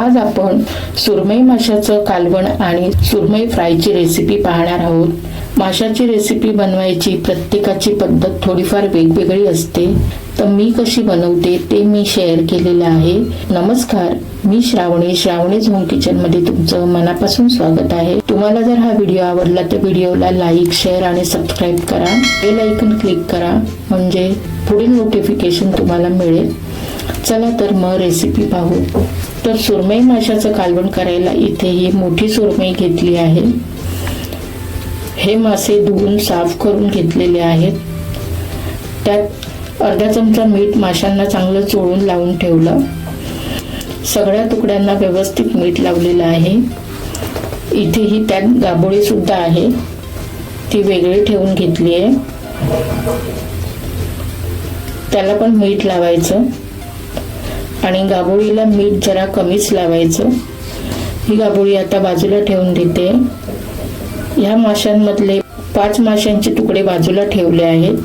आज आपण सुरमई माशाचं कालवण आणि सुरमई फ्रायची रेसिपी पाहणार आहोत. माशाची रेसिपी बनवायची प्रत्येकाची पद्धत थोडीफार वेगवेगळी असते. तर मी कशी बनवते ते मी शेअर केलेलं आहे. नमस्कार मी श्रावणी. श्रावणीज होम किचनमध्ये तुमचं मनापासून स्वागत आहे. तुम्हाला जर हा व्हिडिओ आवडला तर व्हिडिओला लाईक शेअर आणि सबस्क्राईब करा. बेल आयकन क्लिक करा. म्हणजे पुढील नोटिफिकेशन तुम्हाला मिळेल. चला तर मग रेसिपी पाहू. तर सुरमई माशाचं कालवण करायला इथे ही मोठी सुरमई घेतली आहे. हे मासे धुवून साफ करून घेतलेले आहेत. त्यात अर्धा चमचा मीठ माशांना चांगलं चोळून लावून ठेवलं. सगळ्या तुकड्यांना व्यवस्थित मीठ लावलेलं आहे. इथेही त्यात गाबोळी सुद्धा आहे. ती वेगळी ठेवून घेतली आहे. त्याला पण मीठ लावायचं. आणि गाबोळीला मीठ जरा कमीच लावायचं. ही गाबोळी आता बाजूला ठेवून देते. ह्या माशांमधले पाच माशांचे तुकडे बाजूला ठेवले आहेत.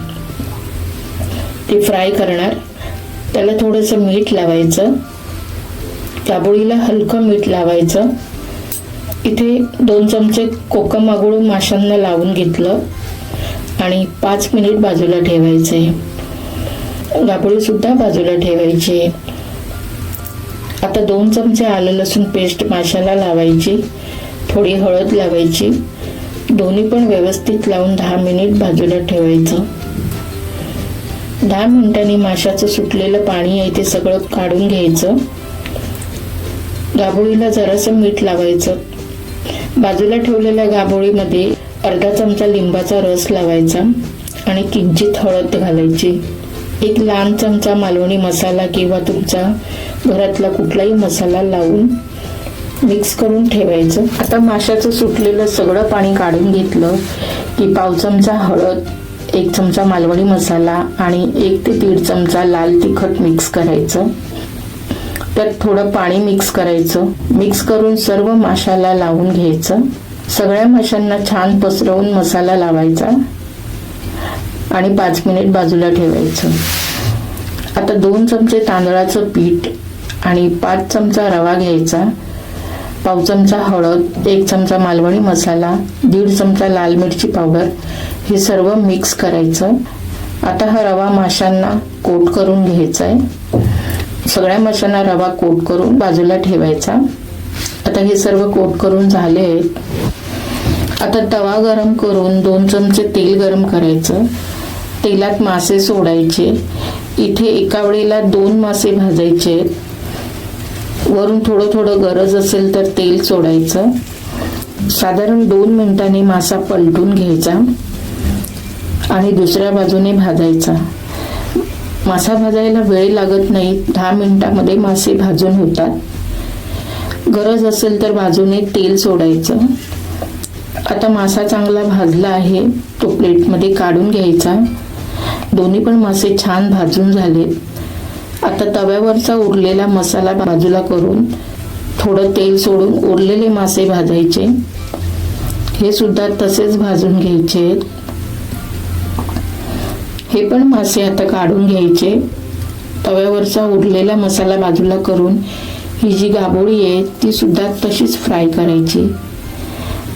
ते फ्राय करणार. त्याला थोडंसं मीठ लावायचं. गाबोळीला हलकं मीठ लावायचं. इथे दोन चमचे कोकम मागुळून माशांना लावून घेतलं. आणि पाच मिनिट बाजूला ठेवायचे. गाबोळीसुद्धा बाजूला ठेवायची. आता दोन चमचे आलं लसूण पेस्ट माशाला लावायची थोडी हळद लावायची दोन्ही पण व्यवस्थित लावून दहा मिनिट बाजूला ठेवायचं. दहा मिनिटांनी माशाचं सुटलेलं पाणी आहे ते सगळं काढून घ्यायचं. गाभोळीला जरासं मीठ लावायचं. बाजूला ठेवलेल्या गाभोळीमध्ये अर्धा चमचा लिंबाचा रस लावायचा आणि किंचित हळद घालायची. एक लहान चमचा मालवणी मसाला किंवा तुमचा घरातला कुठलाही मसाला लावून मिक्स करून ठेवायचं. आता माशाचं सुटलेलं सगळं पाणी काढून घेतलं की पाव चमचा हळद एक चमचा मालवणी मसाला आणि एक ते दीड चमचा लाल तिखट मिक्स करायचं. त्यात थोडं पाणी मिक्स करायचं. मिक्स करून सर्व माशाला लावून घ्यायचं. सगळ्या माशांना छान पसरवून मसाला लावायचा. आणि पाच मिनिट बाजूला ठेवायचं. आता दोन चमचे तांदळाचं पीठ आणि पाच चमचा रवा घ्यायचा. पाव चमचा हळद एक चमचा मालवणी मसाला दीड चमचा लाल मिरची पावडर हे सर्व मिक्स करायचं. आता हा रवा माशांना कोट करून घ्यायचा आहे सगळ्या माशांना रवा कोट करून बाजूला ठेवायचा. आता हे सर्व कोट करून झाले आहेत. आता तवा गरम करून दोन चमचे तेल गरम करायचं. तेलात मासे सोडायचे. इथे एका वेळेला दोन मासे भाजायचे. वरून थोडं थोडं गरज असेल तर तेल सोडायचं. साधारण दोन मिनिटांनी मासा पलटून घ्यायचा आणि दुसऱ्या बाजूने भाजायचा. मासा भाजायला वेळ लागत नाही. दहा मिनिटामध्ये मासे भाजून होतात. गरज असेल तर बाजूने तेल सोडायचं. आता मासा चांगला भाजला आहे तो प्लेटमध्ये काढून घ्यायचा. दोन्ही पण मासे छान भाजून झालेत आता तव्यावरचा उरलेला मसाला बाजूला करून थोडं तेल सोडून उरलेले मासे भाजायचे. हे सुद्धा तसेच भाजून घ्यायचे. हे पण मासे आता काढून घ्यायचे. तव्यावरचा उरलेला मसाला बाजूला करून ही जी गाबोळी आहे ती सुद्धा तशीच फ्राय करायची.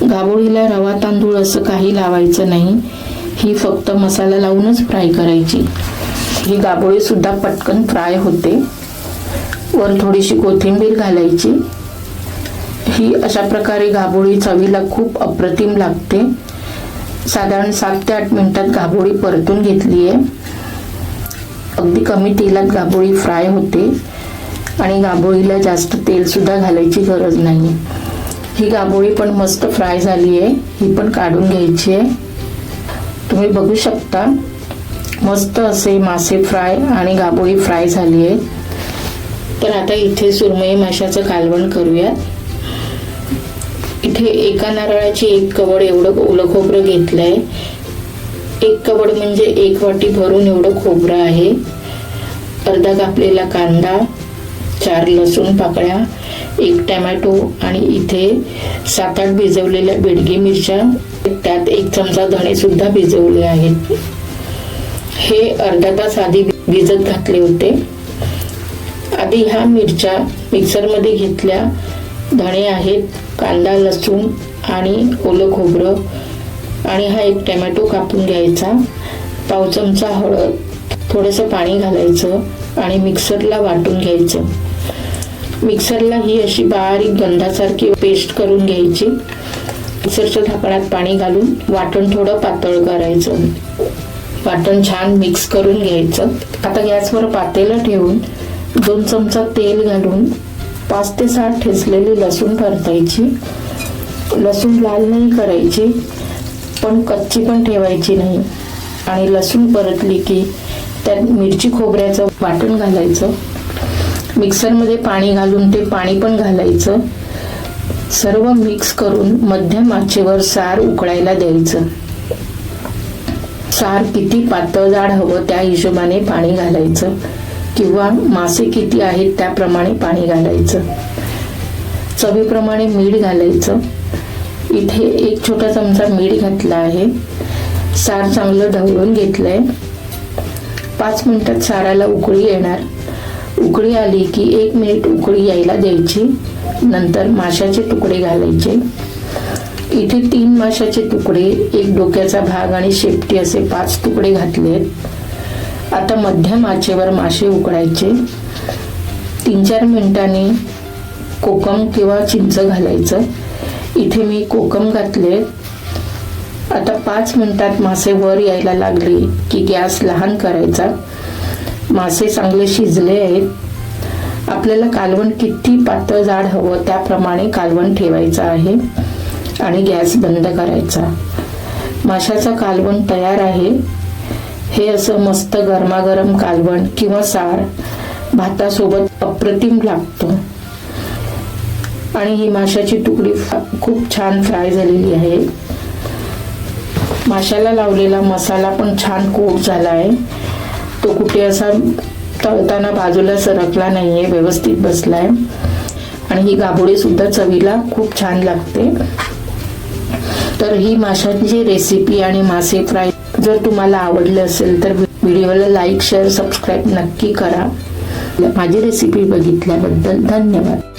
गाबोळीला रवा तांदूळ असं काही लावायचं नाही. ही फक्त मसाला लावूनच फ्राय करायची. ही गाबोळी सुद्धा पटकन फ्राय होते. वर थोडीशी कोथिंबीर घालायची. ही अशा प्रकारे गाबोळी चवीला खूप अप्रतिम लागते. साधारण सात ते आठ मिनिटात गाबोळी परतून घेतली आहे. अगदी कमी तेलात गाबोळी फ्राय होते. आणि गाबोळीला जास्त तेलसुद्धा घालायची गरज नाही. ही गाबोळी पण मस्त फ्राय झाली आहे. ही पण काढून घ्यायची आहे. तुम्ही बघू शकता. मस्त असे मासे फ्राय आणि गाबोळी फ्राय झाली आहे. तर आता इथे सुरमई माशाचं कालवण करूयात. इथे एका नारळाची एक कवड एवढं ओलं खोबरं घेतलंय. एक कवड म्हणजे एक वाटी भरून एवढं खोबरं आहे. अर्धा कापलेला कांदा चार लसूण पाकळ्या एक टॅमॅटो आणि इथे सात आठ भिजवलेल्या बेडगी मिरच्या त्यात एक चमचा धणे सुद्धा भिजवले आहेत. हे अर्धा तास आधी भिजत घातले होते. आधी ह्या मिरच्या मिक्सरमध्ये घेतल्या. धणे आहेत कांदा लसूण आणि ओलं खोबरं आणि हा एक टमॅटो कापून घ्यायचा. पाव चमचा हळद थोडंसं पाणी घालायचं आणि मिक्सरला वाटून घ्यायचं. मिक्सरला ही अशी बारीक गंधासारखी पेस्ट करून घ्यायची. मिक्सरच्या झाकणात पाणी घालून वाटण थोडं पातळ करायचं. वाटण छान मिक्स करून घ्यायचं. आता गॅसवर पातेलं ठेवून दोन चमचा तेल घालून पाच ते सात ठेचलेली लसूण परतायची. लसूण लाल नाही करायची पण कच्ची पण ठेवायची नाही. आणि लसूण परतली की त्यात मिरची खोबऱ्याचं वाटण घालायचं. मिक्सरमध्ये पाणी घालून ते पाणी पण घालायचं. सर्व मिक्स करून मध्यम आचेवर सार उकळायला द्यायचं. सार किती पातळ जाड हवं त्या हिशोबाने पाणी घालायचं किंवा मासे किती आहेत त्याप्रमाणे पाणी घालायचं. चवीप्रमाणे मीठ घालायचं. इथे एक छोटा चमचा मीठ घातला आहे. सार चांगलं ढवळून घेतलंय. पाच मिनिटात साराला उकळी येणार. उकळी आली की एक मिनिट उकळी यायला द्यायची. नंतर माशाचे तुकडे घालायचे. इथे तीन माशाचे तुकडे एक डोक्याचा भाग आणि शेपटी असे पाच तुकडे घातलेत आता मध्यम आचेवर मासे उकडायचे तीन चार मिनिटांनी कोकम किंवा चिंच घालायचं. इथे मी कोकम घातले. आता पाच मिनिटात मासे वर यायला लागले की गॅस लहान करायचा. मासे चांगले शिजले आहेत. आपल्याला कालवण किती पातळ जाड हवं त्याप्रमाणे कालवण ठेवायचं आहे आणि गॅस बंद करायचा. माशाचा कालवण तयार आहे. हे असं मस्त गरमागरम कालवण किंवा सार भातासोबत अप्रतिम लागतो. आणि ही माशाची तुकडी खूप छान फ्राय झालेली आहे. माशाला लावलेला मसाला पण छान कोट झाला आहे तो कुठे असा तळताना बाजूला सरकला नाहीये व्यवस्थित बसलाय. आणि ही गाभोडी सुद्धा चवीला खूप छान लागते. तर ही माशांची रेसिपी आणि मासे फ्राय जर तुम्हाला आवडलं असेल तर व्हिडिओला लाईक शेअर सबस्क्राईब नक्की करा. माझी रेसिपी बघितल्याबद्दल धन्यवाद.